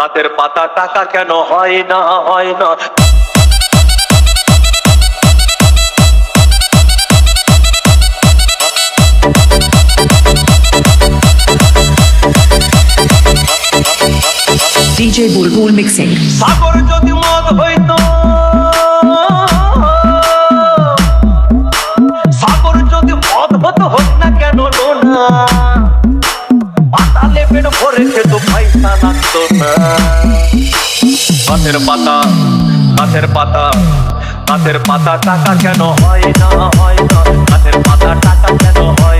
গাছের পাতা টাকা কেন হয় না হয় না DJ Bulbul Mixing. সাগর যদি মদ হইতো সাগর যদি মদ হতো হোক না কেন পাতালে পেট ভরে খেতো পয়সা লাগতো গাছের পাতা গাছের পাতা গাছের পাতা টাকা কেন হয় না হয় না। গাছের পাতা টাকা কেন হয়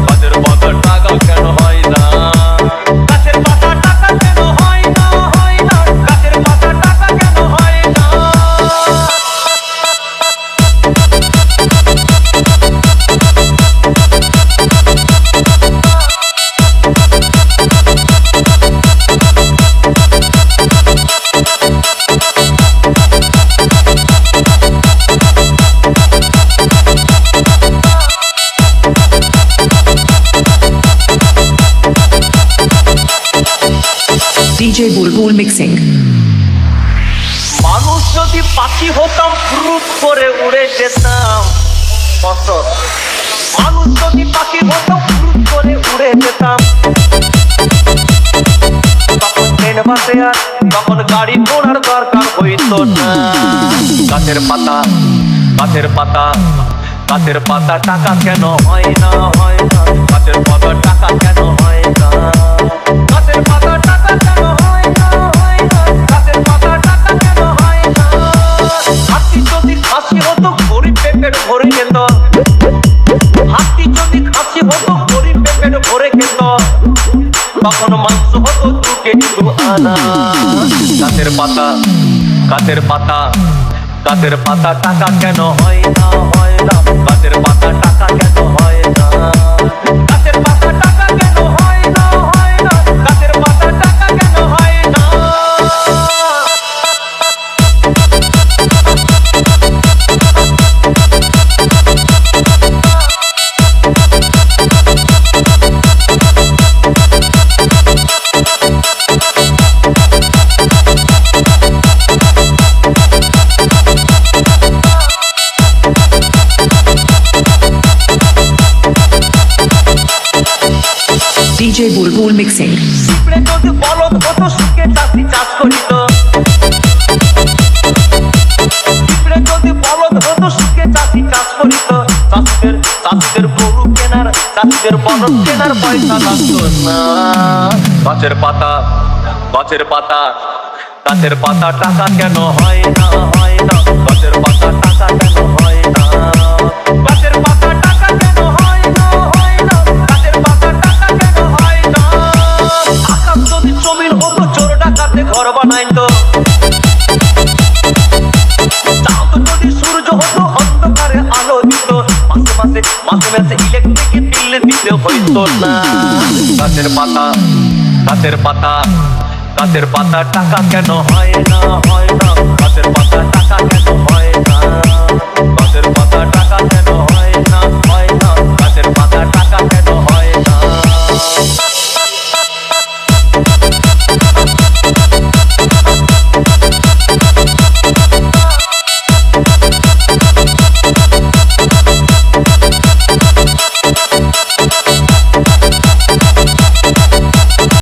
DJ Bulbul Mixing. মানুষ যদি পাখি হতাম ফুরুত করে উড়ে যেতাম। কত মানুষ যদি পাখি হতাম ফুরুত করে উড়ে যেতাম। আর তখন গাড়ি ঘোড়ার দরকার হইতো না। গাছের পাতা গাছের পাতা গাছের পাতা টাকা কেন হয় না হয় না। গাছের পাতা টাকা কেন হয় না। তখন মাংস হতো কেজি আনা। গাছের পাতা গাছের পাতা গাছের পাতা টাকা কেন হয় না হয় না। গাছের পাতা টাকা কেন হয় না। DJ Bulbul Mixing. না। গাছের পাতা গাছের পাতা গাছের পাতা টাকা কেন হয় না হয় না। গাছের পাতা টাকা কেন হয় না। মাসে ইলেকট্রিক বিল পাতা গাছের পাতা টাকা কেন হয় না হয় না? গাছের পাতা